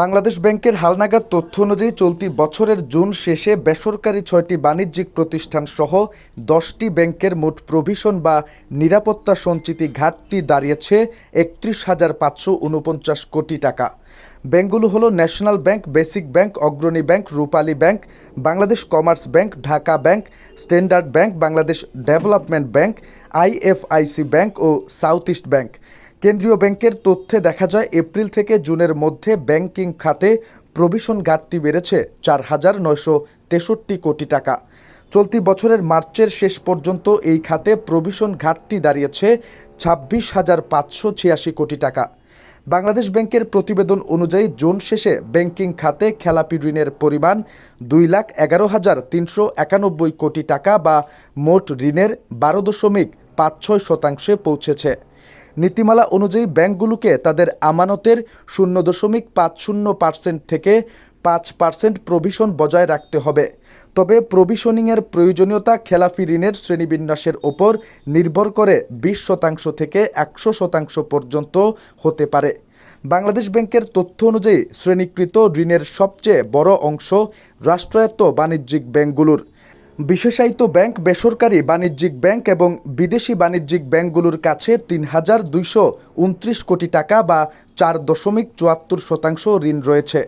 বাংলাদেশ ব্যাংকের হালনাগাদ তথ্য অনুযায়ী চলতি বছরের জুন শেষে বেসরকারি ছয়টি বাণিজ্যিক প্রতিষ্ঠান সহ দশটি ব্যাংকের মোট প্রভিশন বা নিরাপত্তা সঞ্চিতি ঘাটতি দাঁড়িয়েছে একত্রিশ হাজার পাঁচশো উনপঞ্চাশ কোটি টাকা। ব্যাংকগুলো হলো National Bank, Basic Bank, Agrani Bank, Rupali Bank, Bangladesh Commerce Bank, Dhaka Bank, Standard Bank, Bangladesh Development Bank, IFIC Bank ও সাউথ ইস্ট ব্যাংক। কেন্দ্রীয় ব্যাংকের তথ্যে দেখা যায়, এপ্রিল থেকে জুনের মধ্যে ব্যাংকিং খাতে প্রভিশন ঘাটতি বেড়েছে চার হাজার নয়শো তেষট্টি কোটি টাকা। চলতি বছরের মার্চের শেষ পর্যন্ত এই খাতে প্রভিশন ঘাটতি দাঁড়িয়েছে ছাব্বিশ হাজার পাঁচশো ছিয়াশি কোটি টাকা। বাংলাদেশ ব্যাংকের প্রতিবেদন অনুযায়ী জুন শেষে ব্যাংকিং খাতে খেলাপি ঋণের পরিমাণ দুই লাখ এগারো হাজার তিনশো একানব্বই কোটি টাকা বা মোট ঋণের বারো দশমিক পাঁচ ছয় শতাংশে পৌঁছেছে। নীতিমালা অনুযায়ী ব্যাংকগুলোকে তাদের আমানতের শূন্য দশমিক পাঁচ শূন্য পার্সেন্ট থেকে পাঁচ পার্সেন্ট প্রভিশন বজায় রাখতে হবে। তবে প্রভিশনিংয়ের প্রয়োজনীয়তা খেলাফি ঋণের শ্রেণীবিন্যাসের ওপর নির্ভর করে বিশ শতাংশ থেকে একশো শতাংশ পর্যন্ত হতে পারে। বাংলাদেশ ব্যাংকের তথ্য অনুযায়ী শ্রেণীকৃত ঋণের সবচেয়ে বড় অংশ রাষ্ট্রায়ত্ত বাণিজ্যিক ব্যাংকগুলোর। বিশেষায়িত ব্যাংক বেসরকারি বাণিজ্যিক ব্যাংক এবং বিদেশি বাণিজ্যিক ব্যাংকগুলোর কাছে তিন হাজার দুইশো উনত্রিশ কোটি টাকা বা চার দশমিক চুয়াত্তর শতাংশ ঋণ রয়েছে।